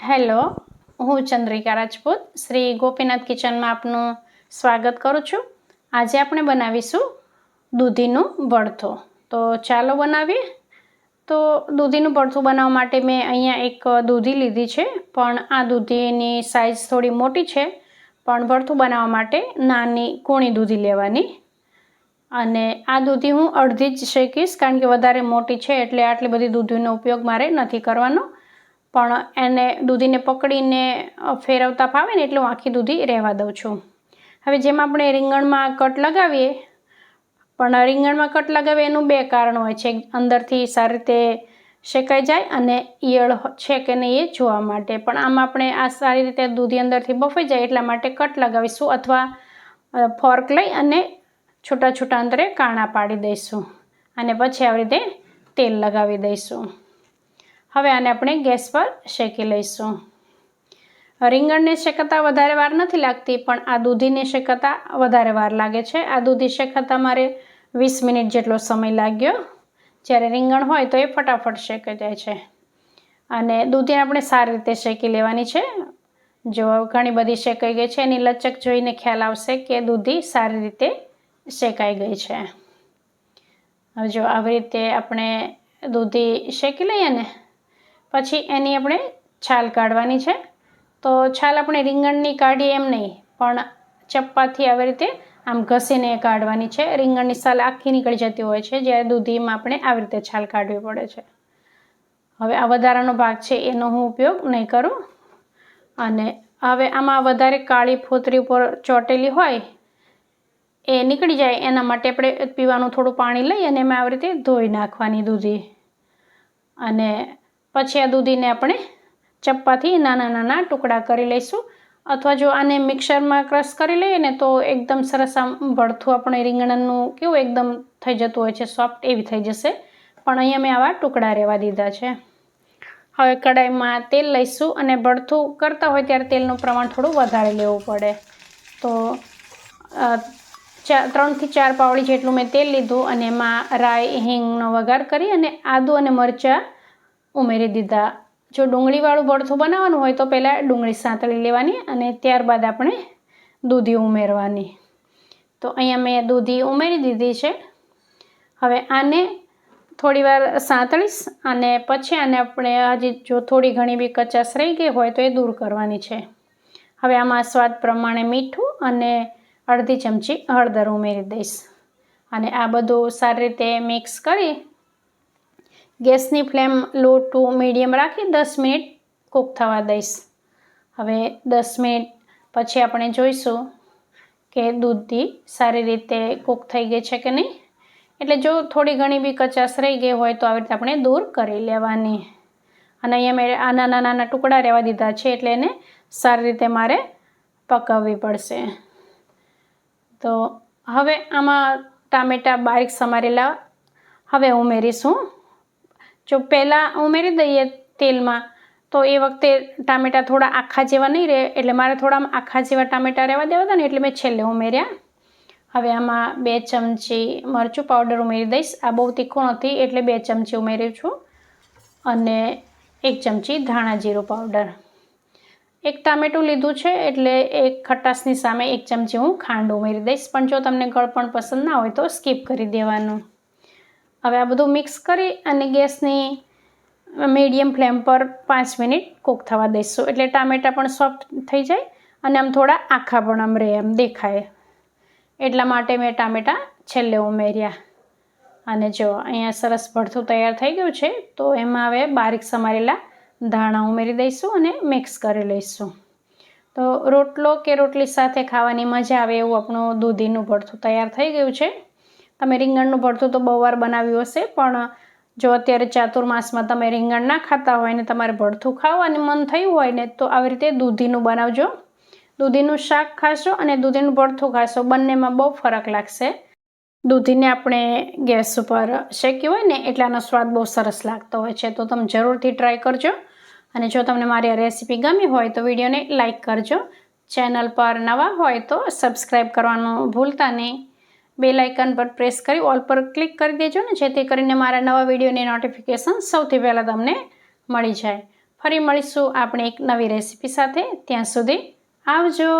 Hello, હું ચંદ્રિકા રાજપૂત, શ્રી ગોપીનાથ કિચનમાં આપનું સ્વાગત કરું છું. આજે આપણે બનાવીશું દૂધીનું ભડથું તો ચાલો બનાવીએ. તો દૂધીનું ભડથું બનાવવા માટે મેં અહીંયા એક દૂધી લીધી છે, પણ આ દૂધીની સાઇઝ થોડી મોટી છે, પણ ભડથું બનાવવા માટે નાની કૂણી દૂધી લેવાની. અને આ દૂધી હું અડધી જ શેકીશ, કારણ કે વધારે મોટી છે એટલે આટલી બધી દૂધીનો ઉપયોગ મારે નથી કરવાનો. પણ એને દૂધીને પકડીને ફેરવતા ફાવે ને એટલું આખી દૂધી રહેવા દઉં છું. હવે જેમ આપણે રીંગણમાં કટ લગાવીએ, પણ રીંગણમાં કટ લગાવીએ એનું બે કારણ હોય છે. અંદરથી સારી રીતે શેકાઈ જાય અને ઈયળ છે કે નહીં એ જોવા માટે. પણ આમાં આપણે આ સારી રીતે દૂધી અંદરથી બફાઈ જાય એટલા માટે કટ લગાવીશું અથવા ફોર્ક લઈ અને છૂટા છૂટા અંતરે કાણા પાડી દઈશું. અને પછી આવી રીતે તેલ લગાવી દઈશું. હવે આને આપણે ગેસ પર શેકી લઈશું. રીંગણને શેકાતા વધારે વાર નથી લાગતી, પણ આ દૂધીને શેકાતા વધારે વાર લાગે છે. આ દૂધી શેકાતા મારે વીસ મિનિટ જેટલો સમય લાગ્યો. જ્યારે રીંગણ હોય તો એ ફટાફટ શેકાઈ જાય છે. અને દૂધી આપણે સારી રીતે શેકી લેવાની છે. જો ઘણી બધી શેકાઈ ગઈ છે, એની લચક જોઈને ખ્યાલ આવશે કે દૂધી સારી રીતે શેકાઈ ગઈ છે. હવે જો આવી રીતે આપણે દૂધી શેકી લઈએ ને પછી એની આપણે છાલ કાઢવાની છે. તો છાલ આપણે રીંગણની કાઢીએ એમ નહીં, પણ ચપ્પાથી આવી રીતે આમ ઘસીને કાઢવાની છે. રીંગણની છાલ આખી નીકળી જતી હોય છે, જ્યારે દૂધીમાં આપણે આવી રીતે છાલ કાઢવી પડે છે. હવે આ વધારાનો ભાગ છે, એનો હું ઉપયોગ નહીં કરું. અને હવે આમાં વધારે કાળી ફોતરી ઉપર ચોટેલી હોય, એ નીકળી જાય. એના માટે આપણે પીવાનું થોડું પાણી લઈ અને એમાં આવી રીતે ધોઈ નાખવાની દૂધી. અને પછી આ દૂધીને આપણે ચપ્પાથી નાના નાના ટુકડા કરી લઈશું. અથવા જો આને મિક્સરમાં ક્રશ કરી લઈએ ને તો એકદમ સરસ આમ ભડથું આપણે રીંગણનું કેવું એકદમ થઈ જતું હોય છે, સોફ્ટ એવી થઈ જશે. પણ અહીંયા મેં આવા ટુકડા રહેવા દીધા છે. હવે કડાઈમાં તેલ લઈશું અને ભડથું કરતા હોય ત્યારે તેલનું પ્રમાણ થોડું વધારે લેવું પડે. તો ચાર ત્રણથી ચાર પાવડી જેટલું મેં તેલ લીધું અને એમાં રાઈ, હિંગનો વઘાર કરી અને આદું અને મરચાં ઉમેરી દીધા. જો ડુંગળીવાળું ભરથું બનાવવાનું હોય તો પહેલાં ડુંગળી સાંતળી લેવાની અને ત્યારબાદ આપણે દૂધી ઉમેરવાની. તો અહીંયા મેં દૂધી ઉમેરી દીધી છે. હવે આને થોડીવાર સાંતળીશ અને પછી આને આપણે હજી જો થોડી ઘણી બી કચાશ રહી ગઈ હોય તો એ દૂર કરવાની છે. હવે આમાં સ્વાદ પ્રમાણે મીઠું અને અડધી ચમચી હળદર ઉમેરી દઈશ. અને આ બધું સારી રીતે મિક્સ કરી ગેસની ફ્લેમ લો ટુ મીડિયમ રાખી દસ મિનિટ કૂક થવા દઈશ. હવે દસ મિનિટ પછી આપણે જોઈશું કે દૂધથી સારી રીતે કૂક થઈ ગઈ છે કે નહીં. એટલે જો થોડી ઘણી બી કચાશ રહી ગઈ હોય તો આવી રીતે આપણે દૂર કરી લેવાની. અને અહીંયા મેં આ નાના નાના ટુકડા રહેવા દીધા છે એટલે એને સારી રીતે મારે પકવવી પડશે. તો હવે આમાં ટામેટાં બારીક સમારેલા હવે ઉમેરીશું. જો પહેલાં ઉમેરી દઈએ તેલમાં, તો એ વખતે ટામેટાં થોડા આખા જેવા નહીં રહે, એટલે મારે થોડા આખા જેવા ટામેટાં રહેવા દેવા હતા ને, એટલે મેં છેલ્લે ઉમેર્યા. હવે આમાં બે ચમચી મરચું પાવડર ઉમેરી દઈશ. આ બહુ તીખું નથી, એટલે બે ચમચી ઉમેર્યું છું. અને એક ચમચી ધાણા જીરું પાવડર. એક ટામેટું લીધું છે, એટલે એક ખટાશની સામે એક ચમચી હું ખાંડ ઉમેરી દઈશ. પણ જો તમને ગળપણ પસંદ ના હોય તો સ્કીપ કરી દેવાનું. હવે આ બધું મિક્સ કરી અને ગેસની મીડિયમ ફ્લેમ પર પાંચ મિનિટ કૂક થવા દઈશું. એટલે ટામેટાં પણ સોફ્ટ થઈ જાય અને આમ થોડા આખા પણ આમ રહે એમ દેખાય. એટલા માટે મેં ટામેટાં છેલ્લે ઉમેર્યા. અને જો અહીંયા સરસ ભરથું તૈયાર થઈ ગયું છે, તો એમાં હવે બારીક સમારેલા ધાણા ઉમેરી દઈશું અને મિક્સ કરી લઈશું. તો રોટલો કે રોટલી સાથે ખાવાની મજા આવે એવું આપણું દૂધીનું ભરથું તૈયાર થઈ ગયું છે. તમે રીંગણનું ભરતું તો બહુ વાર બનાવ્યું હશે, પણ જો અત્યારે ચાતુર્માસમાં તમે રીંગણ ના ખાતા હોય ને તમારે ભરથું ખાવાનું મન થયું હોય ને, તો આવી રીતે દૂધીનું બનાવજો. દૂધીનું શાક ખાશો અને દૂધીનું ભરથું ખાશો, બંનેમાં બહુ ફરક લાગશે. દૂધીને આપણે ગેસ ઉપર શેક્યું હોય ને એટલાનો સ્વાદ બહુ સરસ લાગતો હોય છે, તો તમે જરૂરથી ટ્રાય કરજો. અને જો તમને મારી આ રેસીપી ગમી હોય, તો વિડીયોને લાઇક કરજો. ચેનલ પર નવા હોય તો સબસ્ક્રાઈબ કરવાનું ભૂલતા નહીં. બેલ આઇકન પર પ્રેસ કરી ઓલ પર ક્લિક કરી દેજો ને, જેથી કરીને મારા નવા વિડીયોની નોટિફિકેશન સૌથી પહેલાં તમને મળી જાય. ફરી મળીશું આપણે એક નવી રેસીપી સાથે. ત્યાં સુધી આવજો.